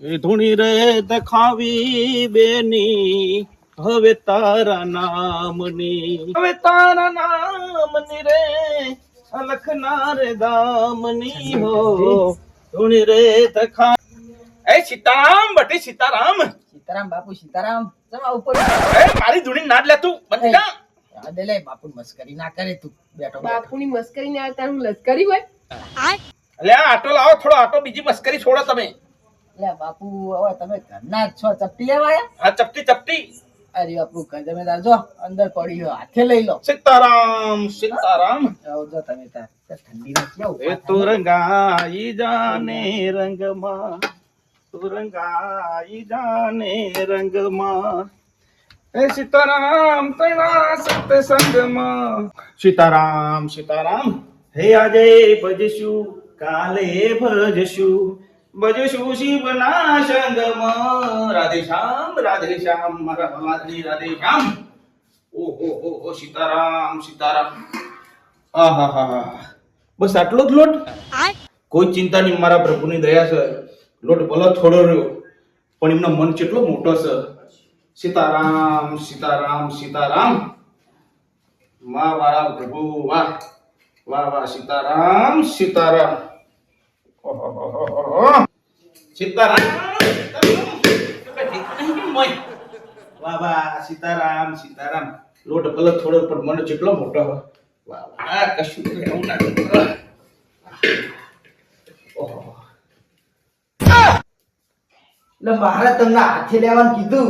એ ધૂણી રે દખાવી બેની. હવે તારા નામની. હવે તારા નામની રે લખનાર દામની હો. ધૂણી રે દખા એ સીતારામ બટી સીતારામ. સીતારામ બાપુ સીતારામ. જમા ઉપર એ મારી ધૂણી નાદ લે તું બંધ કા યાદ લે બાપુ મસ્કરી ના કરે તું. બેઠો બેઠો. બાપુની મસ્કરી ને આવતા હું લશ્કરી હોય? આ આટો લાવો થોડો આટો બીજી મસ્કરી છોડો તમે. લે બાપુ હવે તમે ઘરના જ છો ચપટી લેવા આયા હા ચપટી ચપટી. અરે બાપુ તમે તાર જો અંદર પડી ગયો હાથે લઈ લો. સીતારામ સીતારામ. જો તમે તાર ઠંડી ના કેવું એ તો રંગાઈ જાને રંગમાં તો રંગાઈ જાને રંગમાં. એ સીતારામ તેના સત્સંગમાં સીતારામ સીતારામ હે આજે ભજશું કાલે ભજશું. શિવના સંગમાં રાધે શ્યામ રાધે શ્યામ મારા ભવાની રાધે શ્યામ. ઓહો હો હો સીતારામ સીતારામ. આહાહા. બસ આટલો જ લોટ? કોઈ ચિંતા નહીં મારા પ્રભુની દયા છે? લોટ ભલો થોડો રહ્યો પણ એમનો મન કેટલો મોટો છે? સીતારામ સીતારામ સીતારામ. વાહ વાહ પ્રભુ વાહ. વાહ વાહ સીતારામ સીતારામ. ઓહોહોહોહો. સીતારામ. સીતારામ. વાહ વાહ સીતારામ સીતારામ. લોટ ભલે થોડો પણ મને જેટલો મોટો હોય. વાહ વાહ કશું એવું ના એટલે મારે તમને હાથે લેવાનું કીધું.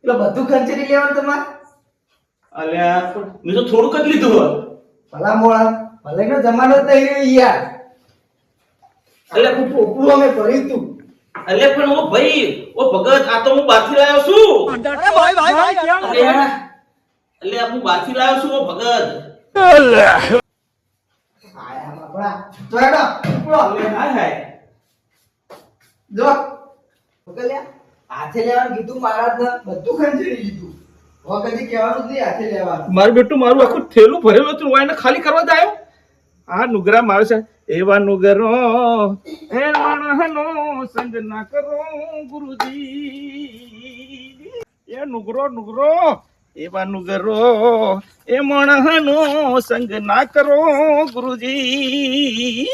એટલે બધું ખંચેરી લેવાનું તમારે? અલ્યા મેં તો થોડુંક જ લીધું હોય. ભલા મોળા ભલે નો જમાનો જ નહીં રહ્યો યાર. એટલે પોપડું અમે ભર્યું તું. અલ્યા પણ ઓ ભાઈ ઓ ભગત આ તો હું બાથી લાવ્યો છું. અલ્યા અલ્યા હું. બાથી લાવ્યો છું ઓ ભગત. આયા બાપડા તો એડો ઉપડો. અલે હાય હાય. જો. મોકલ્યા હાથે લેવાનું કીધું મહારાજને બધું ખંચેરી લીધું. હવે કદી કહેવાનું જ નહીં હાથે લેવાનું. મારું બેટું મારું આખું થેલું ભરેલું હતું એને ખાલી કરવા જ આવ્યો. આ નુગરા મારે છે, એવા નુગરો એ માણસનો સંગ ના કરો ગુરુજી. એ નુગરો નુગરો, એવા નુગરો એ માણસનો સંગ ના કરો ગુરુજી.